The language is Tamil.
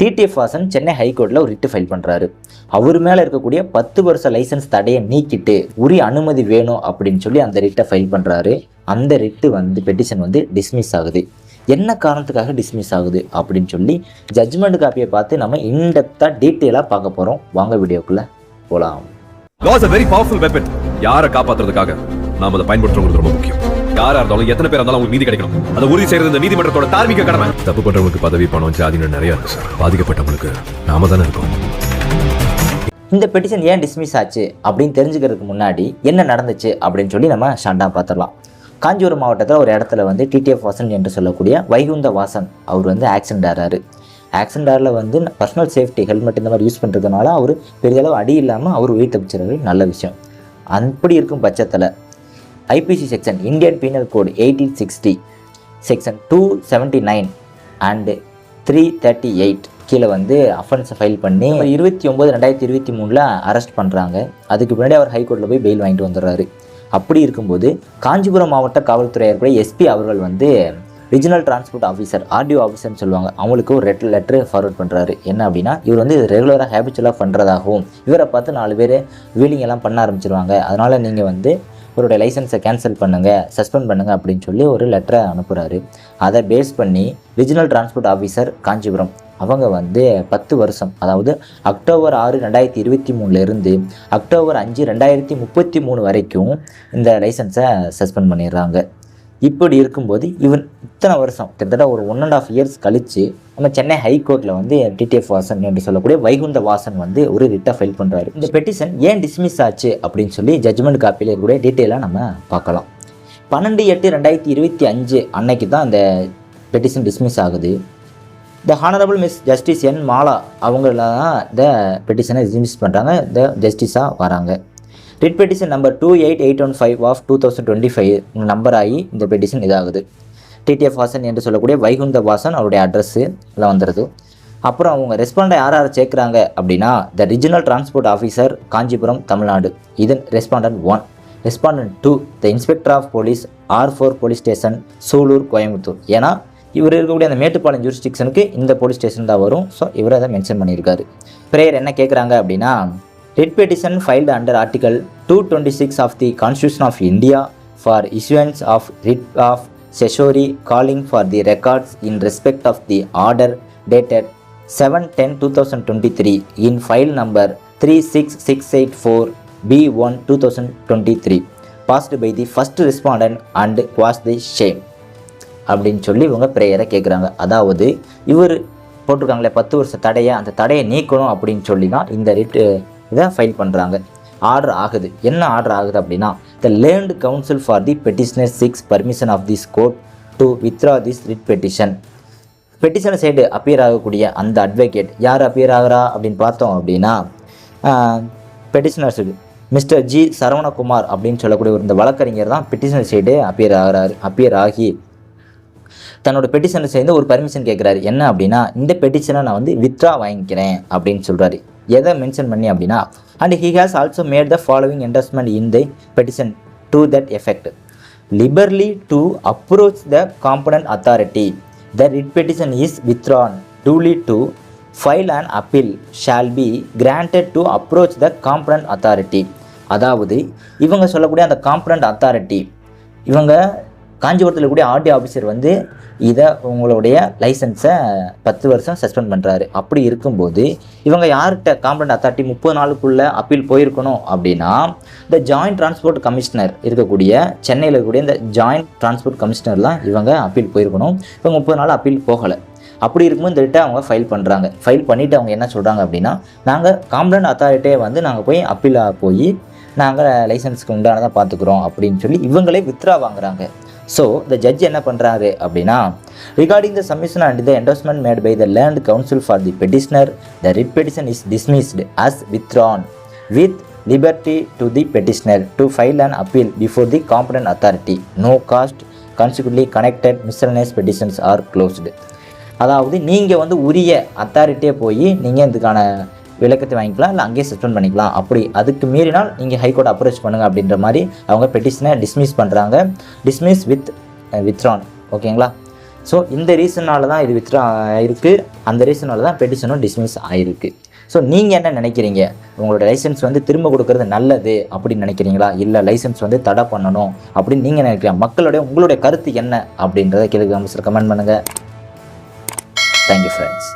டிடிஎஃப் வாசன் சென்னை ஹைகோர்ட்டில் ஒரு ரிட்டு ஃபைல் பண்ணுறாரு அவர் மேலே இருக்கக்கூடிய பத்து வருஷ லைசன்ஸ் தடையை நீக்கிட்டு உரிய அனுமதி வேணும் அப்படின்னு சொல்லி அந்த ரிட்டை ஃபைல் பண்ணுறாரு அந்த ரிட்டு வந்து பெட்டிஷன் வந்து டிஸ்மிஸ் ஆகுது. என்ன காரணத்துக்காக டிஸ்மிஸ் ஆகுது அப்படின்னு சொல்லி ஜட்ஜ்மெண்ட் காப்பியை பார்த்து நம்ம இன்டெப்த்தாக டீட்டெயிலாக பார்க்க போகிறோம் வாங்க வீடியோக்குள்ளே போகலாம் loss a very powerful weapon யாரை காப்பாற்றுறதுக்காக நாம் அதை பயன்படுத்துறது ரொம்ப முக்கியம். யாரா இருந்தாலும் எத்தனை பேர் இருந்தாலும் அவங்களுக்கு நீதி கிடைக்கணும். அதை உறுதி செய்யறது இந்த நீதிமன்றத்தோட தார்மீக கடமை. தப்பு பண்றவங்களுக்கு பதவி பணம் ஜாதின்னு நிறைய இருக்கு சார் பாதிக்கப்பட்டவங்களுக்கு நாம தானே இருக்கோம். இந்த பெட்டிஷன் ஏன் டிஸ்மிஸ் ஆச்சு அப்படின்னு தெரிஞ்சுக்கிறதுக்கு முன்னாடி என்ன நடந்துச்சு அப்படின்னு சொல்லி நம்ம ஷாண்டா பார்த்துடலாம். காஞ்சிபுரம் மாவட்டத்தில் ஒரு இடத்துல வந்து டிடிஎஃப் வாசன் என்று சொல்லக்கூடிய வைகுந்த வாசன் அவர் வந்து ஆக்சிடென்ட் ஆகிறாரு ஆக்சிடென்ட் ஆரில் வந்து பர்சனல் சேஃப்டி ஹெல்மெட் இந்த மாதிரி யூஸ் பண்ணுறதுனால அவர் பெரிதளவு அடி இல்லாமல் அவர் உயிர் தப்பிச்சிருக்கிறது நல்ல விஷயம். அப்படி இருக்கும் பட்சத்தில் IPC section Indian penal code eighteen sixty section two seventy nine and three thirty eight கீழே வந்து அஃபென்ஸை ஃபைல் பண்ணி இருபத்தி ஒம்பது ரெண்டாயிரத்தி இருபத்தி மூணில் அரெஸ்ட் பண்ணுறாங்க அதுக்கு பின்னாடி அவர் ஹைகோர்ட்டில் போய் பெயில் வாங்கிட்டு வந்துடுறாரு. அப்படி இருக்கும்போது காஞ்சிபுரம் மாவட்ட காவல்துறை ஏற்படைய எஸ்பி அவர்கள் வந்து ரிஜினல் டிரான்ஸ்போர்ட் ஆஃபீஸர் ஆர்டிஓ ஆஃபீஸர்னு சொல்லுவாங்க. அவங்களுக்கு ஒரு ரெட் லெட்ரு ஃபார்வர்ட் பண்ணுறாரு என்ன அப்படின்னா இவர் வந்து ரெகுலராக ஹேபிச்சுவலாக பண்ணுறதாகவும் இவரை பார்த்து நாலு பேர் வீலிங் எல்லாம் பண்ண ஆரம்பிச்சிருவாங்க. அதனால் நீங்கள் வந்து இவருடைய லைசன்ஸை கேன்சல் பண்ணுங்கள் சஸ்பெண்ட் பண்ணுங்கள் அப்படின்னு சொல்லி ஒரு லெட்டரை அனுப்புகிறாரு அதை பேஸ் பண்ணி ரிஜினல் டிரான்ஸ்போர்ட் ஆஃபீஸர் காஞ்சிபுரம். அவங்க வந்து பத்து வருஷம் அதாவது அக்டோபர் ஆறு ரெண்டாயிரத்தி இருபத்தி மூணுலேருந்து அக்டோபர் அஞ்சு ரெண்டாயிரத்தி முப்பத்தி மூணு வரைக்கும் இந்த லைசன்ஸை சஸ்பெண்ட் பண்ணிடுறாங்க. இப்படி இருக்கும்போது இவன் இத்தனை வருஷம் கிட்டத்தட்ட ஒரு ஒன் அண்ட் ஆஃப் இயர்ஸ் கழித்து நம்ம சென்னை ஹைகோர்ட்டில் வந்து டிடிஎஃப் வாசன் என்று சொல்லக்கூடிய வைகுந்த வாசன் வந்து ஒரு ரிட்டை ஃபைல் பண்ணுறாரு இந்த பெட்டிஷன் ஏன் டிஸ்மிஸ் ஆச்சு அப்படின்னு சொல்லி ஜட்ஜ்மெண்ட் காப்பியில் இருக்கக்கூடிய டீட்டெயிலாக நம்ம பார்க்கலாம். பன்னெண்டு எட்டு ரெண்டாயிரத்தி இருபத்தி அஞ்சு அன்னைக்கு தான் அந்த பெட்டிஷன் டிஸ்மிஸ் ஆகுது. The honourable miss justice N Mala அவங்கள தான் இந்த பெட்டிஷனை டிஸ்மிஸ் பண்ணுறாங்க இந்த ஜஸ்டிஸாக வராங்க. Writ petition number two eight eight one five of two thousand twenty five number ஆகி இந்த பெட்டிஷன் இதாகுது. டிடிஎஃப் வாசன் என்று சொல்லக்கூடிய வைகுந்த வாசன் அவருடைய அட்ரஸ்ஸு எல்லாம் வந்துடுது அப்புறம் அவங்க ரெஸ்பாண்டை யார் யார் சேர்க்குறாங்க அப்படின்னா the regional transport officer Kanchipuram Tamil Nadu. இதன் respondent one respondent two the inspector of police R four police station Sulur Coimbatore. ஏன்னா இவர் இருக்கக்கூடிய அந்த மேட்டுப்பாளையம் ஜூரிஸ்டிக்ஷனுக்கு இந்த போலீஸ் ஸ்டேஷன் தான் வரும். ஸோ இவரை அதை மென்ஷன் பண்ணியிருக்காரு. ப்ரேயர் என்ன கேட்குறாங்க அப்படின்னா writ petition filed under article two twenty six of the constitution of India for issuance of writ of certiorari calling for the records in respect of the order dated seven ten two thousand twenty three in file number three six six eight four B one two thousand twenty three passed by the first respondent and quash the same அப்படின்னு சொல்லி இவங்க ப்ரேயரை கேட்குறாங்க அதாவது இவர் போட்டிருக்காங்களே பத்து வருஷ தடையை அந்த தடையை நீக்கணும் அப்படின்னு சொல்லி தான் இந்த ரிட்டு இதை ஃபைல் பண்ணுறாங்க ஆர்டர் ஆகுது. என்ன ஆர்டர் ஆகுது அப்படின்னா the learned counsel for the petitioner seeks permission of this court to withdraw this writ petition petition side appear ஆகக்கூடிய அந்த அட்வொகேட் யார் அப்பியர் ஆகிறா அப்படின்னு பார்த்தோம் அப்படின்னா petitioner side mister G Saravanakumar அப்படின்னு சொல்லக்கூடிய ஒரு இந்த வழக்கறிஞர் தான் பெட்டிஷனர் சைடு அப்பியர் ஆகிறாரு அப்பியர் ஆகி தன்னோட பெட்டிஷனை சேர்ந்து ஒரு பர்மிஷன் கேட்குறாரு என்ன அப்படின்னா இந்த பெட்டிஷனை நான் வந்து வித்ரா வாங்கிக்கிறேன் அப்படின்னு சொல்கிறாரு எதை மென்ஷன் பண்ணி அப்படின்னா and he has also made the following investment in the petition to that effect liberally to approach the competent authority the writ petition is withdrawn duly to file and appeal shall be granted to approach the competent authority அதாவது இவங்க சொல்லக்கூடிய அந்த காம்பனன்ட் அத்தாரிட்டி இவங்க காஞ்சிபுரத்தில் கூடிய ஆர்டி ஆஃபீஸர் வந்து இதை உங்களுடைய லைசன்ஸை பத்து வருஷம் சஸ்பெண்ட் பண்ணுறாரு அப்படி இருக்கும்போது இவங்க யார்கிட்ட காம்பனண்ட் அத்தாரிட்டி முப்பது நாளுக்குள்ளே அப்பீல் போயிருக்கணும் அப்படின்னா இந்த ஜாயிண்ட் டிரான்ஸ்போர்ட் கமிஷனர் இருக்கக்கூடிய சென்னையில் இருக்கக்கூடிய இந்த ஜாயிண்ட் டிரான்ஸ்போர்ட் கமிஷனர்லாம் இவங்க அப்பீல் போயிருக்கணும். இவங்க முப்பது நாள் அப்பீல் போகலை. அப்படி இருக்கும்போது இந்த ரிட்டை அவங்க ஃபைல் பண்ணுறாங்க ஃபைல் பண்ணிவிட்டு அவங்க என்ன சொல்கிறாங்க அப்படின்னா நாங்கள் காம்ப்ளண்ட் அத்தாரிட்டியே வந்து நாங்கள் போய் அப்பீலாக போய் நாங்கள் லைசன்ஸ்க்கு உண்டானதாக பார்த்துக்குறோம் அப்படின்னு சொல்லி இவங்களே வித்ரா வாங்குறாங்க. ஸோ இந்த ஜட்ஜ் என்ன பண்ணுறாரு அப்படின்னா regarding the submission and the endorsement made by the learned council for the petitioner the writ is dismissed as withdrawn with liberty to the petitioner to file and appeal before the competent authority no cost consequently connected miscellaneous petitions are closed அதாவது நீங்கள் வந்து உரிய அத்தாரிட்டியே போய் நீங்கள் இதுக்கான விளக்கத்தை வாங்கிக்கலாம் இல்லை அங்கேயே சஸ்பெண்ட் பண்ணிக்கலாம். அப்படி அதுக்கு மீறினால் நீங்கள் ஹைகோர்ட் அப்ரோச் பண்ணுங்கள் அப்படின்ற மாதிரி அவங்க பெட்டிஷனை டிஸ்மிஸ் பண்ணுறாங்க டிஸ்மிஸ் வித் வித்ரான் ஓகேங்களா ஸோ இந்த ரீசனால் தான் இது வித்ரா ஆயிருக்கு. அந்த ரீசனால் தான் பெட்டிஷனும் டிஸ்மிஸ் ஆயிருக்கு. ஸோ நீங்கள் என்ன நினைக்கிறீங்க? உங்களோட லைசன்ஸ் வந்து திரும்ப கொடுக்கறது நல்லது அப்படின்னு நினைக்கிறீங்களா? இல்லை லைசன்ஸ் வந்து தடை பண்ணணும் அப்படின்னு நீங்கள் நினைக்கிறீங்க மக்களுடைய உங்களுடைய கருத்து என்ன அப்படின்றத கீழே கமெண்ட் பண்ணுங்கள் தேங்க்யூ ஃப்ரெண்ட்ஸ்